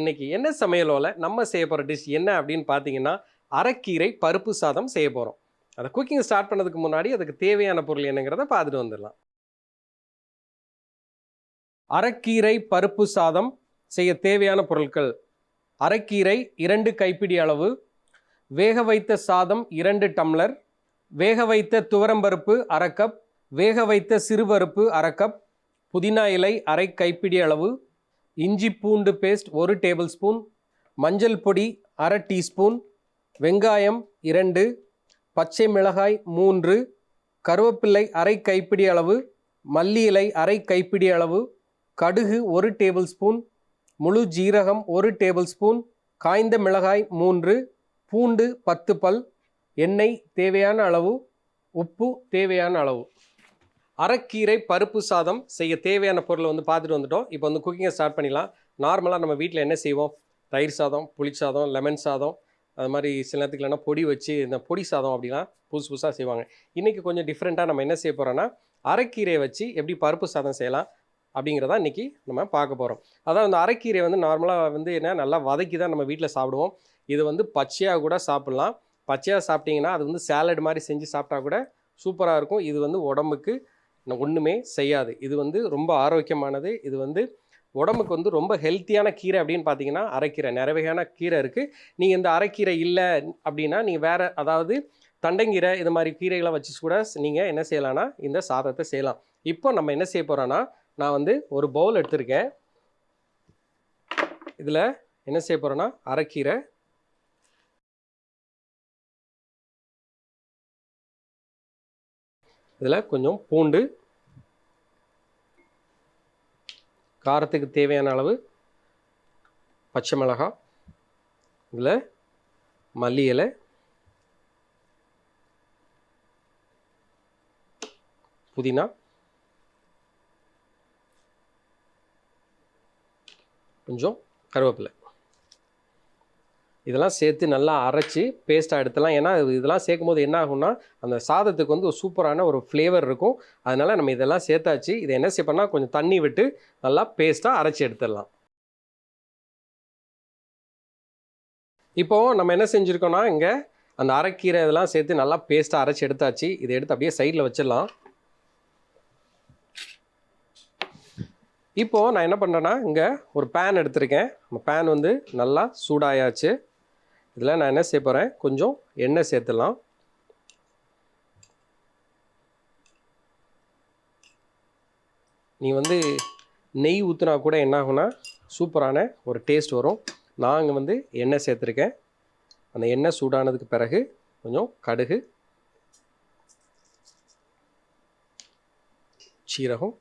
இன்னைக்கு என்ன சமையலோல நம்ம செய்ய போகிற டிஷ் என்ன அப்படின்னு பார்த்தீங்கன்னா அரைக்கீரை பருப்பு சாதம் செய்ய போகிறோம் அதை குக்கிங் ஸ்டார்ட் பண்ணதுக்கு முன்னாடி அதுக்கு தேவையான பொருள் என்னங்கிறத பார்த்துட்டு வந்துடலாம். அரைக்கீரை பருப்பு சாதம் செய்ய தேவையான பொருட்கள். அரைக்கீரை இரண்டு கைப்பிடி அளவு வேக வைத்த சாதம் இரண்டு டம்ளர் வேக வைத்த துவரம்பருப்பு அரை கப் வேக வைத்த சிறுபருப்பு அரை கப் புதினா இலை அரை கைப்பிடி அளவு இஞ்சி பூண்டு பேஸ்ட் ஒரு டேபிள் ஸ்பூன் மஞ்சள் பொடி அரை டீஸ்பூன் வெங்காயம் இரண்டு பச்சை மிளகாய் மூன்று கருவேப்பிள்ளை அரை கைப்பிடி அளவு மல்லி இலை அரை கைப்பிடி அளவு கடுகு ஒரு டேபிள் ஸ்பூன் முழு ஜீரகம் ஒரு டேபிள் ஸ்பூன் காய்ந்த மிளகாய் மூன்று பூண்டு பத்து பல் எண்ணெய் தேவையான அளவு உப்பு தேவையான அளவு. அரைக்கீரை பருப்பு சாதம் செய்ய தேவையான பொருளை வந்து பார்த்துட்டு வந்துட்டோம். இப்போ வந்து குக்கிங்கை ஸ்டார்ட் பண்ணிடலாம். நார்மலாக நம்ம வீட்டில் என்ன செய்வோம்? தயிர் சாதம் புளி சாதம் லெமன் சாதம் அது மாதிரி சில நேரத்துக்கு இல்லைன்னா பொடி வச்சு இந்த பொடி சாதம் அப்படிலாம் புதுசு புதுசாக செய்வாங்க. இன்றைக்கி கொஞ்சம் டிஃப்ரெண்ட்டாக நம்ம என்ன செய்ய போகிறோன்னா அரைக்கீரையை வச்சு எப்படி பருப்பு சாதம் செய்யலாம் அப்படிங்கிறத இன்றைக்கி நம்ம பார்க்க போகிறோம் அதாவது அந்த அரைக்கீரை வந்து நார்மலாக வந்து என்ன நல்லா வதக்கி தான் நம்ம வீட்டில் சாப்பிடுவோம். இது வந்து பச்சையாக கூட சாப்பிட்லாம். பச்சையாக சாப்பிட்டிங்கன்னா அது வந்து சேலட் மாதிரி செஞ்சு சாப்பிட்டா கூட சூப்பராக இருக்கும். இது வந்து உடம்புக்கு ஒன்றுமே செய்யாது. இது வந்து ரொம்ப ஆரோக்கியமானது. இது வந்து உடம்புக்கு வந்து ரொம்ப ஹெல்த்தியான கீரை அப்படின்னு பார்த்தீங்கன்னா அரைக்கீரை நிறைய வகையான கீரை இருக்குது நீங்கள் இந்த அரைக்கீரை இல்லை அப்படின்னா நீங்கள் வேறு அதாவது தண்டங்கீரை இது மாதிரி கீரைகளை வச்சு கூட நீங்கள் என்ன செய்யலாம்னா இந்த சாதத்தை செய்யலாம். இப்போ நம்ம என்ன செய்ய போகிறோன்னா நான் வந்து ஒரு பவுல் எடுத்திருக்கேன். இதில் என்ன செய்ய போகிறோன்னா அரைக்கீரை இதில் கொஞ்சம் பூண்டு காரத்துக்கு தேவையான அளவு பச்சை மிளகாய் இதில் மல்லி இலை புதினா கொஞ்சம் கருவேப்பிலை. இதெல்லாம் சேர்த்து நல்லா அரைச்சி பேஸ்ட்டாக எடுத்துலாம். ஏன்னா இதெல்லாம் சேர்க்கும் போது என்ன ஆகும்னா அந்த சாதத்துக்கு வந்து ஒரு சூப்பரான ஒரு ஃப்ளேவர் இருக்கும். அதனால் நம்ம இதெல்லாம் சேர்த்தாச்சு. இதை என்ன செய்யப்போனா கொஞ்சம் தண்ணி விட்டு நல்லா பேஸ்ட்டாக அரைச்சி எடுத்துடலாம். இப்போது நம்ம என்ன செஞ்சுருக்கோம்னா இங்கே அந்த அரைக்கீரை இதெல்லாம் சேர்த்து நல்லா பேஸ்ட்டாக அரைச்சி எடுத்தாச்சு. இதை எடுத்து அப்படியே சைடில் வச்சிடலாம். இப்போது நான் என்ன பண்ணுறேன்னா இங்கே ஒரு பேன் எடுத்திருக்கேன். அந்த பேன் வந்து நல்லா சூடாயாச்சு. இதில் நான் என்ன செய்ய போகிறேன் கொஞ்சம் எண்ணெய் சேர்த்துடலாம். நீ வந்து நெய் ஊற்றுனா கூட என்ன ஆகும்னா சூப்பரான ஒரு டேஸ்ட் வரும். நாங்கள் வந்து எண்ணெய் சேர்த்துருக்கேன். அந்த எண்ணெய் சூடானதுக்கு பிறகு கொஞ்சம் கடுகு சீரகம்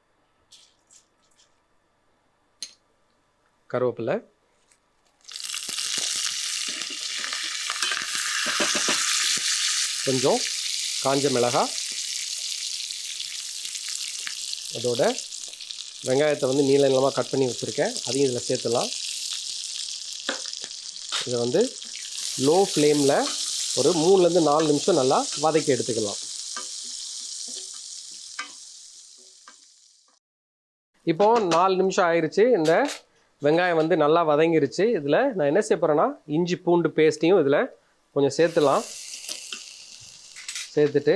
கருவேப்பிலை கொஞ்சம் காஞ்ச மிளகாய் அதோட வெங்காயத்தை வந்து நீள நீளமாக கட் பண்ணி வச்சுருக்கேன். அதையும் இதில் சேர்த்துலாம் இதை வந்து லோ ஃப்ளேமில் ஒரு மூணுலேருந்து நாலு நிமிஷம் நல்லா வதக்கி எடுத்துக்கலாம். இப்போ நாலு நிமிஷம் ஆயிடுச்சு இந்த வெங்காயம் வந்து நல்லா வதங்கிருச்சு. இதில் நான் என்ன செய்ய போகிறேன்னா இஞ்சி பூண்டு பேஸ்ட்டையும் இதில் கொஞ்சம் சேர்த்துலாம் சேர்த்துட்டு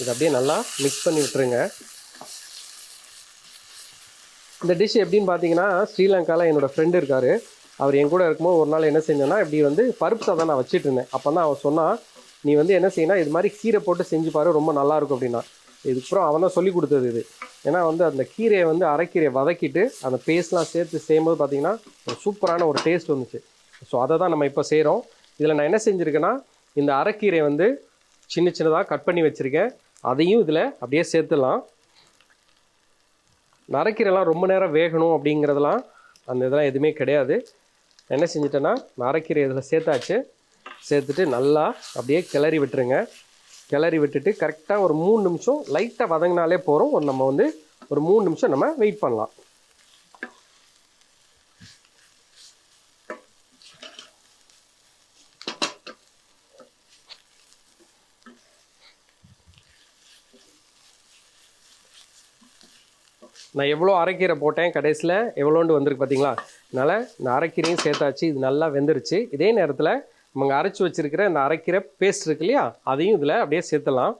இதை அப்படியே நல்லா மிக்ஸ் பண்ணி விட்டுருங்க. இந்த டிஷ் எப்படின்னு பார்த்தீங்கன்னா ஸ்ரீலங்காவில் என்னோடய ஃப்ரெண்டு இருக்கார். அவர் என் கூட இருக்கும்போது ஒரு நாள் என்ன செஞ்சேன்னா இப்படி வந்து பருப்பு சாதம் நான் வச்சுட்டு இருந்தேன். அப்போ தான் அவன் சொன்னான் நீ வந்து என்ன செய்யணும் இது மாதிரி கீரை போட்டு செஞ்சு பாரு ரொம்ப நல்லாயிருக்கும் அப்படின்னா. இதுக்கப்புறம் அவன் தான் சொல்லி கொடுத்தது இது. ஏன்னா வந்து அந்த கீரையை வந்து அரைக்கீரையை வதக்கிட்டு அந்த பேஸ்ட்லாம் சேர்த்து செய்யும்போது பார்த்தீங்கன்னா ஒரு சூப்பரான ஒரு டேஸ்ட் வந்துச்சு. ஸோ அதை தான் நம்ம இப்போ செய்கிறோம் இதில் நான் என்ன செஞ்சுருக்கேன்னா இந்த அரைக்கீரையை வந்து சின்ன சின்னதாக கட் பண்ணி வச்சுருக்கேன். அதையும் இதில் அப்படியே சேர்த்துடலாம். நரைக்கீரைலாம் ரொம்ப நேரம் வேகணும் அப்படிங்கிறதெல்லாம் அந்த இதெல்லாம் எதுவுமே கிடையாது. என்ன செஞ்சிட்டேன்னா நரைக்கீரை இதில் சேர்த்தாச்சு. சேர்த்துட்டு நல்லா அப்படியே கிளறி விட்டுருங்க. கிளறி விட்டுட்டு கரெக்டாக ஒரு மூணு நிமிஷம் லைட்டாக வதங்கினாலே போகிறோம் நம்ம வந்து ஒரு மூணு நிமிஷம் நம்ம வெயிட் பண்ணலாம். நான் எவ்வளோ அரைக்கீரை போட்டேன் கடைசியில் எவ்வளோண்டு வந்திருக்கு பார்த்தீங்களா அதனால் இந்த அரைக்கீரையும் சேர்த்தாச்சு இது நல்லா வெந்துருச்சு. இதே நேரத்தில் நம்ம அரைச்சி வச்சிருக்கிற இந்த அரைக்கீரை பேஸ்ட் இருக்கு இல்லையா? அதையும் இதில் அப்படியே சேர்த்துலாம்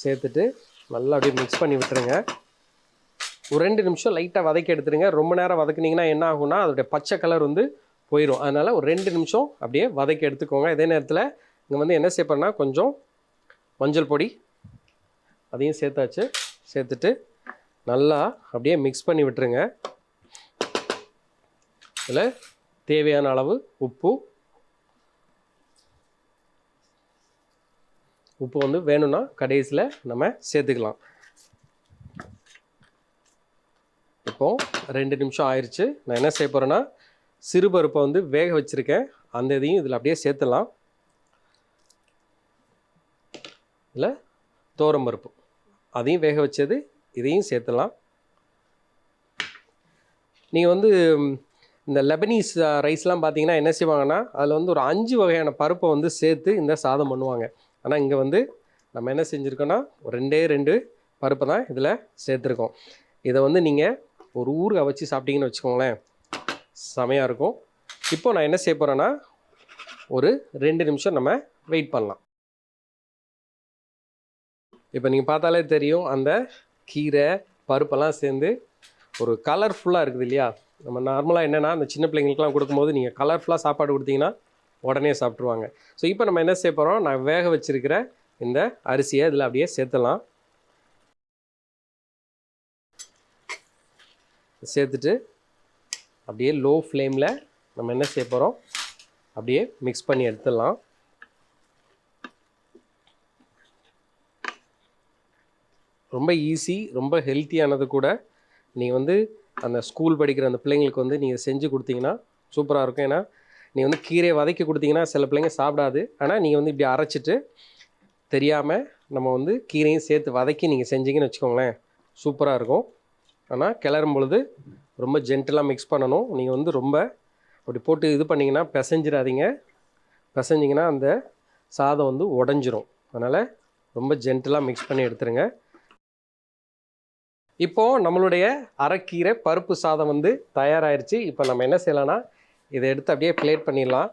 சேர்த்துட்டு நல்லா அப்படியே மிக்ஸ் பண்ணி விட்டுருங்க. ஒரு ரெண்டு நிமிஷம் லைட்டாக வதக்கி எடுத்துருங்க. ரொம்ப நேரம் வதக்குனிங்கன்னா என்ன ஆகும்னா அதோடைய பச்சை கலர் வந்து போயிடும் அதனால் ஒரு ரெண்டு நிமிஷம் அப்படியே வதக்கி எடுத்துக்கோங்க. இதே நேரத்தில் இங்கே வந்து என்ன சேர்ப்பேன்னா கொஞ்சம் மஞ்சள் பொடி அதையும் சேர்த்தாச்சு. சேர்த்துட்டு நல்லா அப்படியே மிக்ஸ் பண்ணி விட்டுருங்க. இதில் தேவையான அளவு உப்பு. உப்பு வந்து வேணும்னா கடைசியில் நம்ம சேர்த்துக்கலாம். இப்போ ரெண்டு நிமிஷம் ஆயிடுச்சு நான் என்ன செய்ய போகிறேன்னா சிறுபருப்பை வந்து வேக வச்சுருக்கேன். அந்த இதையும் இதில் அப்படியே சேர்த்துலாம். இல்லை தோரம் பருப்பு. அதையும் வேக வச்சது இதையும் சேர்த்துலாம் நீங்கள் வந்து இந்த லெபனீஸ் ரைஸ்லாம் பார்த்தீங்கன்னா என்ன செய்வாங்கன்னா அதில் வந்து ஒரு அஞ்சு வகையான பருப்பை வந்து சேர்த்து இந்த சாதம் பண்ணுவாங்க. ஆனால் இங்கே வந்து நம்ம என்ன செஞ்சுருக்கோன்னா ஒரு ரெண்டே ரெண்டு பருப்பை தான் இதில் சேர்த்துருக்கோம். இதை வந்து நீங்கள் ஒரு ஊருக்கு வச்சு சாப்பிட்டீங்கன்னு வச்சுக்கோங்களேன் செமையாக இருக்கும். இப்போ நான் என்ன செய்ய போகிறேன்னா ஒரு ரெண்டு நிமிஷம் நம்ம வெயிட் பண்ணலாம். இப்போ நீங்கள் பார்த்தாலே தெரியும் அந்த கீரை பருப்பெல்லாம் சேர்ந்து ஒரு கலர்ஃபுல்லாக இருக்குது இல்லையா? நம்ம நார்மலாக என்னென்னா அந்த சின்ன பிள்ளைங்களுக்குலாம் கொடுக்கும்போது நீங்கள் கலர்ஃபுல்லாக சாப்பாடு கொடுத்தீங்கன்னா உடனே சாப்பிட்ருவாங்க ஸோ இப்போ நம்ம என்ன செய்ய போகிறோம் நான் வேக வச்சிருக்கிற இந்த அரிசியை இதில் அப்படியே சேர்த்துலாம் சேர்த்துட்டு அப்படியே லோ ஃப்ளேமில் நம்ம என்ன செய்ய போகிறோம் அப்படியே மிக்ஸ் பண்ணி எடுத்துடலாம். ரொம்ப ஈஸி ரொம்ப ஹெல்த்தியானது கூட நீங்கள் வந்து அந்த ஸ்கூல் படிக்கிற அந்த பிள்ளைங்களுக்கு வந்து நீங்கள் செஞ்சு கொடுத்தீங்கன்னா சூப்பராக இருக்கும். ஏன்னா நீங்கள் வந்து கீரையை வதக்கி கொடுத்தீங்கன்னா சில பிள்ளைங்க சாப்பிடாது. ஆனால் நீங்கள் வந்து இப்படி அரைச்சிட்டு தெரியாமல் நம்ம வந்து கீரையும் சேர்த்து வதக்கி நீங்கள் செஞ்சீங்கன்னு வச்சுக்கோங்களேன் சூப்பராக இருக்கும். ஆனால் கிளறும் பொழுது ரொம்ப ஜென்டலாக மிக்ஸ் பண்ணணும். நீங்கள் வந்து ரொம்ப அப்படி போட்டு இது பண்ணிங்கன்னா பிசைஞ்சிடாதீங்க. பிசைஞ்சிங்கன்னா அந்த சாதம் வந்து உடஞ்சிரும். அதனால் ரொம்ப ஜென்டலாக மிக்ஸ் பண்ணி எடுத்துருங்க. இப்போது நம்மளுடைய அரைக்கீரை பருப்பு சாதம் வந்து தயாராகிருச்சு இப்போ நம்ம என்ன செய்யலாம்னா இதை எடுத்து அப்படியே பிளேட் பண்ணிடலாம்.